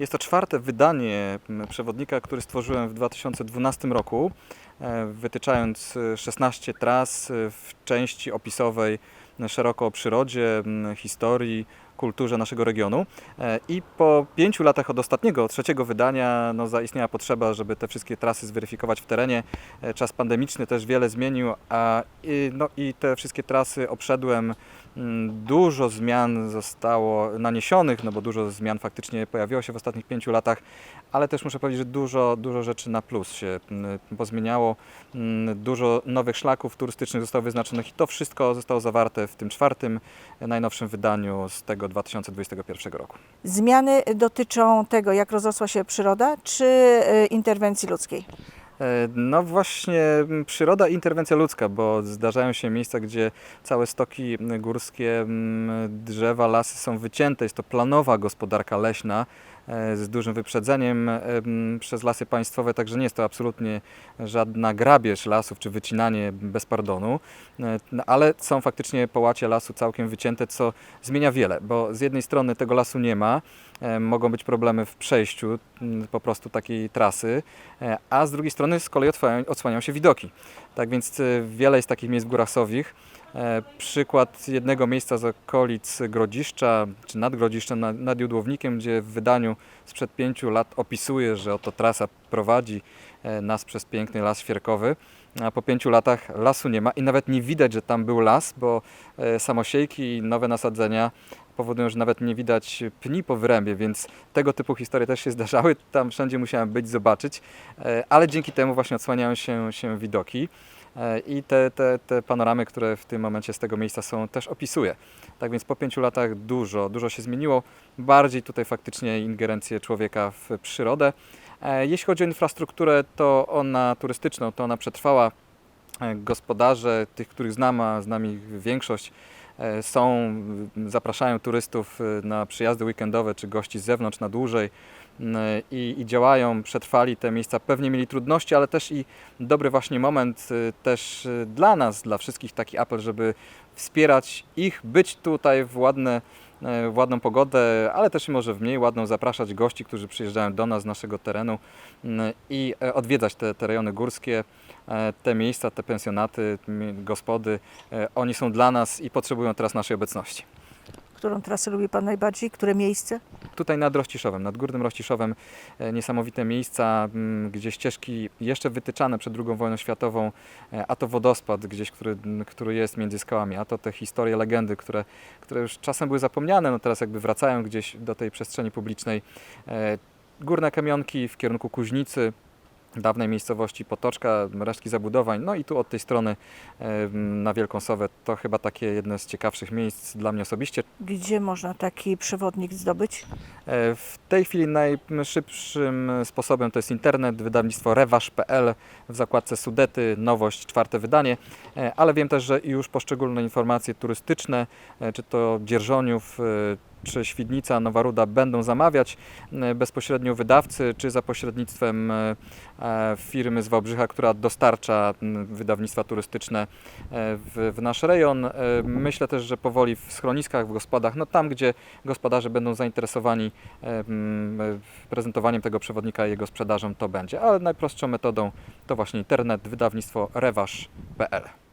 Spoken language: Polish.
Jest to czwarte wydanie przewodnika, który stworzyłem w 2012 roku, e, wytyczając e, 16 tras e, w części opisowej e, szeroko o przyrodzie, historii, kulturze naszego regionu. E, I po pięciu latach od ostatniego, trzeciego wydania, no, zaistniała potrzeba, żeby te wszystkie trasy zweryfikować w terenie. E, Czas pandemiczny też wiele zmienił, a i, no, i te wszystkie trasy obszedłem. Mm, Dużo zmian zostało naniesionych, no bo dużo zmian faktycznie pojawiło się w ostatnich pięciu latach, ale też muszę powiedzieć, że dużo, dużo rzeczy na plus się mm, pozmieniało. Mm, Dużo nowych szlaków turystycznych zostało wyznaczonych i to wszystko zostało zawarte w tym czwartym, najnowszym wydaniu z tego 2021 roku. Zmiany dotyczą tego, jak rozrosła się przyroda, czy e, interwencji ludzkiej? E, No właśnie przyroda i interwencja ludzka, bo zdarzają się miejsca, gdzie całe stoki górskie, drzewa, lasy są wycięte. Jest to planowa gospodarka leśna z dużym wyprzedzeniem e, przez lasy państwowe, także nie jest to absolutnie żadna grabież lasów czy wycinanie bez pardonu, E, no, ale są faktycznie połacie lasu całkiem wycięte, co zmienia wiele, bo z jednej strony tego lasu nie ma, e, mogą być problemy w przejściu po prostu takiej trasy, E, a z drugiej strony z kolei odsłaniają, się widoki. Tak więc e, wiele jest takich miejsc w Górach Sowich. E, Przykład jednego miejsca z okolic Grodziszcza, czy nad Grodziszczem, nad, nad Judłownikiem, gdzie w wydaniu sprzed pięciu lat opisuje, że oto trasa prowadzi e, nas przez piękny las świerkowy. A po pięciu latach lasu nie ma i nawet nie widać, że tam był las, bo e, samosiejki i nowe nasadzenia powodują, że nawet nie widać pni po wyrębie, więc tego typu historie też się zdarzały. Tam wszędzie musiałem być, zobaczyć, ale dzięki temu właśnie odsłaniają się, się widoki. E, I te, te, te panoramy, które w tym momencie z tego miejsca są, też opisuję. Tak więc po pięciu latach dużo, dużo się zmieniło. Bardziej tutaj faktycznie ingerencje człowieka w przyrodę. E, Jeśli chodzi o infrastrukturę, to ona turystyczną, to ona przetrwała. E, Gospodarze, tych, których znam, a znam ich większość, są, zapraszają turystów na przyjazdy weekendowe czy gości z zewnątrz na dłużej i, i działają, przetrwali te miejsca. Pewnie mieli trudności, ale też i dobry właśnie moment e, też e, dla nas, dla wszystkich taki apel, żeby wspierać ich, być tutaj w ładne w ładną pogodę, ale też może w mniej ładną, zapraszać gości, którzy przyjeżdżają do nas z naszego terenu i e, odwiedzać te, te rejony górskie, e, te miejsca, te pensjonaty, gospody. E, Oni są dla nas i potrzebują teraz naszej obecności. Którą trasę lubi Pan najbardziej? Które miejsce? Tutaj nad Rościszowem, nad Górnym Rościszowem e, niesamowite miejsca, m, gdzie ścieżki jeszcze wytyczane przed II wojną światową, e, a to wodospad gdzieś, który, m, który jest między skałami, a to te historie, legendy, które, które już czasem były zapomniane, no teraz jakby wracają gdzieś do tej przestrzeni publicznej. E, Górne kamionki w kierunku Kuźnicy, dawnej miejscowości Potoczka, resztki zabudowań, no i tu od tej strony e, na Wielką Sowę to chyba takie jedno z ciekawszych miejsc dla mnie osobiście. Gdzie można taki przewodnik zdobyć? E, W tej chwili najszybszym sposobem to jest internet, wydawnictwo rewasz.pl w zakładce Sudety, nowość, czwarte wydanie, E, ale wiem też, że już poszczególne informacje turystyczne, czy to Dzierżoniów, czy Świdnica, Nowa Ruda będą zamawiać e, bezpośrednio wydawcy, czy za pośrednictwem e, e, firmy z Wałbrzycha, która dostarcza wydawnictwa turystyczne w, w nasz rejon. Myślę też, że powoli w schroniskach, w gospodach, no tam, gdzie gospodarze będą zainteresowani em, prezentowaniem tego przewodnika i jego sprzedażą, to będzie. Ale najprostszą metodą to właśnie internet, wydawnictwo rewasz.pl.